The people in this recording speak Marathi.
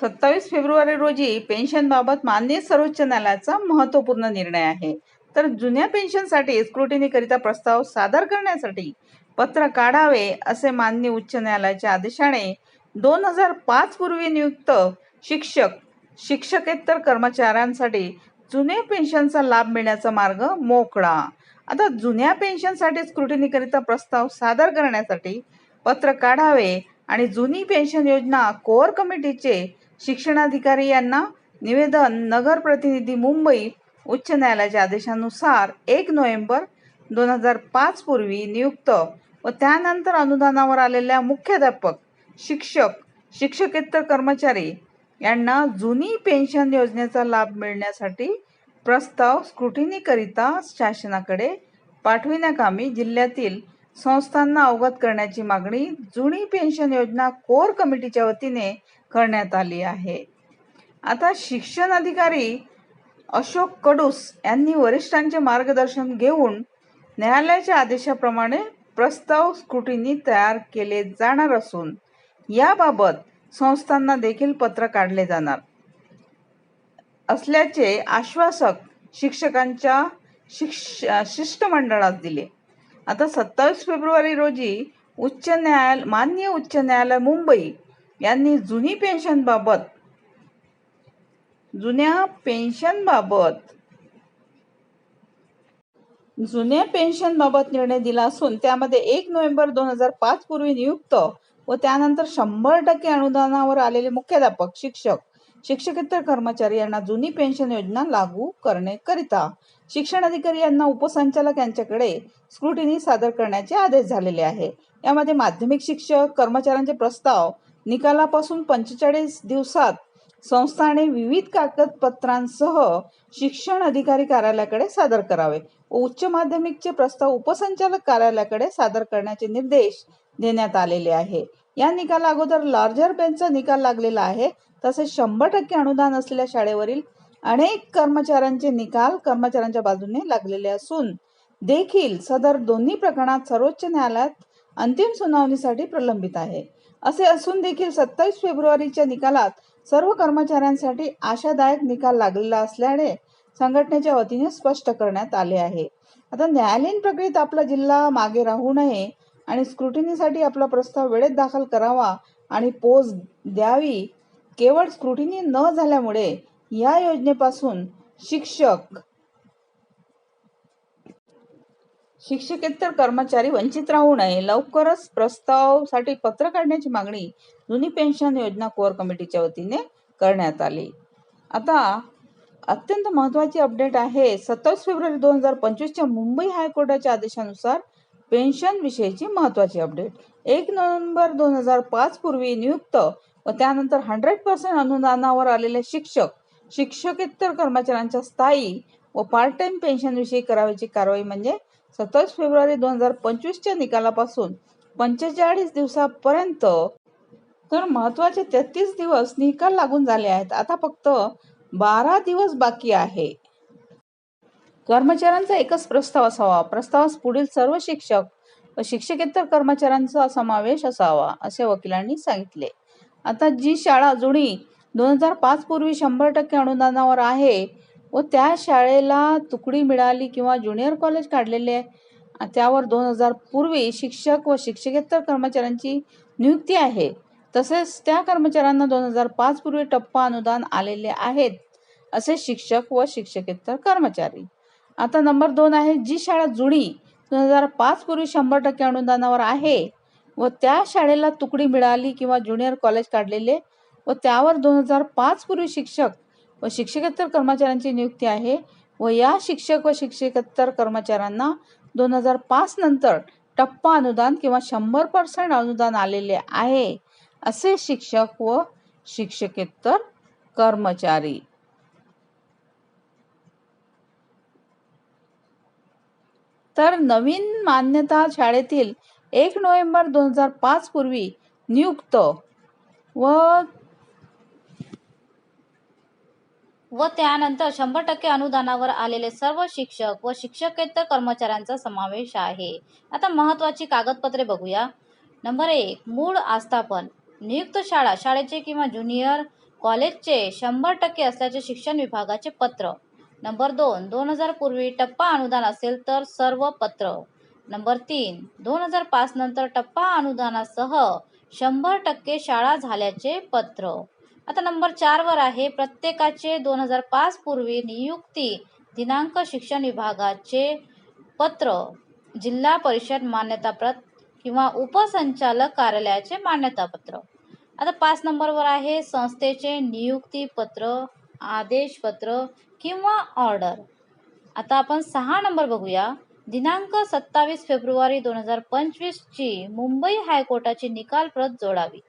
सत्तावीस फेब्रुवारी रोजी पेन्शनबाबत मान्य सर्वोच्च न्यायालयाचा महत्त्वपूर्ण निर्णय आहे. तर जुन्या पेन्शनसाठी स्क्रुटिनीकरिता प्रस्ताव सादर करण्यासाठी पत्र काढावे असे माननीय उच्च न्यायालयाच्या आदेशाने दोन हजार पाच पूर्वी नियुक्त शिक्षक शिक्षकेतर कर्मचाऱ्यांसाठी जुन्या पेन्शनचा लाभ मिळण्याचा मार्ग मोकळा. आता जुन्या पेन्शनसाठी स्क्रुटिनीकरिता प्रस्ताव सादर करण्यासाठी पत्र काढावे आणि जुनी पेन्शन योजना कोअर कमिटीचे शिक्षणाधिकारी यांना निवेदन नगर प्रतिनिधी मुंबई उच्च न्यायालयाच्या आदेशानुसार एक नोव्हेंबर दोन हजार पाच पूर्वी नियुक्त व त्यानंतर अनुदानावर आलेल्या मुख्याध्यापक शिक्षक शिक्षकेतर कर्मचारी यांना जुनी पेन्शन योजनेचा लाभ मिळण्यासाठी प्रस्ताव स्क्रुटिनीकरिता शासनाकडे पाठविण्याकामी जिल्ह्यातील संस्थांना अवगत करण्याची मागणी जुनी पेन्शन योजना कोर कमिटीच्या वतीने करण्यात आली आहे. आता शिक्षण अधिकारी अशोक कडूस यांनी वरिष्ठांचे मार्गदर्शन घेऊन न्यायालयाच्या आदेशाप्रमाणे प्रस्ताव स्क्रुटिनी तयार केले जाणार असून याबाबत संस्थांना देखील पत्र काढले जाणार असल्याचे आश्वासक शिक्षकांच्या शिक्ष शिष्टमंडळात दिले. आता सत्तावीस फेब्रुवारी रोजी उच्च न्यायालय मान्य उच्च न्यायालय मुंबई यांनी जुनी पेन्शनबाबत जुन्या पेन्शनबाबत जुन्या पेन्शनबाबत निर्णय दिला असून त्यामध्ये एक नोव्हेंबर दोन हजार पाच पूर्वी नियुक्त व त्यानंतर शंभर टक्के अनुदानावर आलेले मुख्याध्यापक शिक्षक शिक्षकेतर कर्मचारी यांना जुनी पेन्शन योजना लागू करण्याकरिता शिक्षण अधिकारी यांना उपसंचालक यांच्याकडे स्क्रुटिनी सादर करण्याचे आदेश झालेले आहे. यामध्ये माध्यमिक शिक्षक कर्मचाऱ्यांचे प्रस्ताव निकालापासून पंचेचाळीस दिवसात संस्थाने विविध कागदपत्रांसह शिक्षण अधिकारी कार्यालयाकडे सादर करावे. व उच्च माध्यमिकचे प्रस्ताव उपसंचालक कार्यालयाकडे सादर करण्याचे निर्देश देण्यात आलेले आहे. या निकाला अगोदर लार्जर बेंचचा निकाल लागलेला आहे. तसेच शंभर टक्के अनुदान असलेल्या शाळेवरील अनेक कर्मचाऱ्यांचे निकाल कर्मचाऱ्यांच्या बाजूने लागलेले असून देखील सदर दोन्ही प्रकरणात सर्वोच्च न्यायालयात अंतिम सुनावणीसाठी प्रलंबित आहे. असे असून देखील सत्तावीस फेब्रुवारीच्या निकालात सर्व कर्मचाऱ्यांसाठी आशादायक निकाल लागलेला असल्याने संघटनेच्या वतीने स्पष्ट करण्यात आले आहे. आता न्यायालयीन प्रक्रियेत आपला जिल्हा मागे राहू नये आणि स्क्रुटिनीसाठी आपला प्रस्ताव वेळेत दाखल करावा आणि पोज द्यावी. केवळ स्क्रुटिनी न झाल्यामुळे या योजनेपासून शिक्षक शिक्षकेतर कर्मचारी वंचित राहू नये. लवकरच प्रस्तावासाठी पत्र काढण्याची मागणी जुनी पेन्शन योजना कोअर कमिटीच्या वतीने करण्यात आली. आता अत्यंत महत्त्वाची अपडेट आहे. सत्तावीस फेब्रुवारी दोन हजार पंचवीसच्या मुंबई हायकोर्टाच्या आदेशानुसार पेन्शन विषयीची महत्त्वाची अपडेट. एक नोव्हेंबर दोन हजार पाच पूर्वी नियुक्त व त्यानंतर हंड्रेड पर्सेंट अनुदानावर आलेले शिक्षक शिक्षकेतर कर्मचाऱ्यांच्या स्थायी व पार्ट टाइम पेन्शन विषयी करावयाची कारवाई म्हणजे सत्तावीस फेब्रुवारी दोन हजार पंचवीसच्या निकालापासून पंचेचाळीस दिवसापर्यंत. तर महत्त्वाचे तेहतीस दिवस निकाल लागून झाले आहेत. आता फक्त बारा दिवस बाकी आहे. कर्मचाऱ्यांचा एकच प्रस्ताव असावा. प्रस्तावास पुढील सर्व शिक्षक व शिक्षकेतर कर्मचाऱ्यांचा समावेश असावा असे वकिलांनी सांगितले. आता जी शाळा जुनी दोन हजार पाच पूर्वी शंभर टक्के अनुदानावर आहे व त्या शाळेला तुकडी मिळाली किंवा ज्युनियर कॉलेज काढलेले आहे त्यावर दोन हजार पूर्वी शिक्षक व शिक्षकेतर कर्मचाऱ्यांची नियुक्ती आहे. तसेच त्या कर्मचाऱ्यांना दोन हजार पाच पूर्वी टप्पा अनुदान आलेले आहेत असे शिक्षक व शिक्षकेतर कर्मचारी. आता नंबर दोन आहे जी शाळा जुनी दोन हजार पाच पूर्वी शंभर टक्के अनुदानावर आहे व त्या शाळेला तुकडी मिळाली किंवा ज्युनियर कॉलेज काढलेले व त्यावर दोन हजार पाच पूर्वी शिक्षक व शिक्षकेतर कर्मचाऱ्यांची नियुक्ती आहे व या शिक्षक व शिक्षकेतर कर्मचाऱ्यांना दोन हजार पाच नंतर टप्पा अनुदान किंवा शंभर पर्सेंट अनुदान आलेले आहे असे शिक्षक व शिक्षकेतर कर्मचारी. तर नवीन मान्यता शाळेतील एक नोव्हेंबर दोन हजार पाच पूर्वी नियुक्त व व त्यानंतर शंभर टक्के अनुदानावर आलेले सर्व शिक्षक व शिक्षकेतर कर्मचाऱ्यांचा समावेश आहे. आता महत्त्वाची कागदपत्रे बघूया. नंबर एक मूळ आस्थापन. नियुक्त शाळा शाळेचे किंवा ज्युनियर कॉलेजचे शंभर टक्के असल्याचे शिक्षण विभागाचे पत्र. नंबर दोन दोन हजार पूर्वी टप्पा अनुदान असेल तर सर्व पत्र. नंबर तीन दोन हजार पाच नंतर टप्पा अनुदानासह शंभर टक्के शाळा झाल्याचे पत्र. आता नंबर चारवर आहे प्रत्येकाचे दोन हजार पाच पूर्वी नियुक्ती दिनांक शिक्षण विभागाचे पत्र. जिल्हा परिषद मान्यतापत्र किंवा उपसंचालक कार्यालयाचे मान्यतापत्र आता पाच नंबरवर आहे संस्थेचे नियुक्ती पत्र. आदेशपत्र किंवा ऑर्डर. आता आपण सहा नंबर बघूया. दिनांक सत्तावीस फेब्रुवारी दोन हजार पंचवीसची मुंबई हायकोर्टाची निकाल प्रत जोडावी.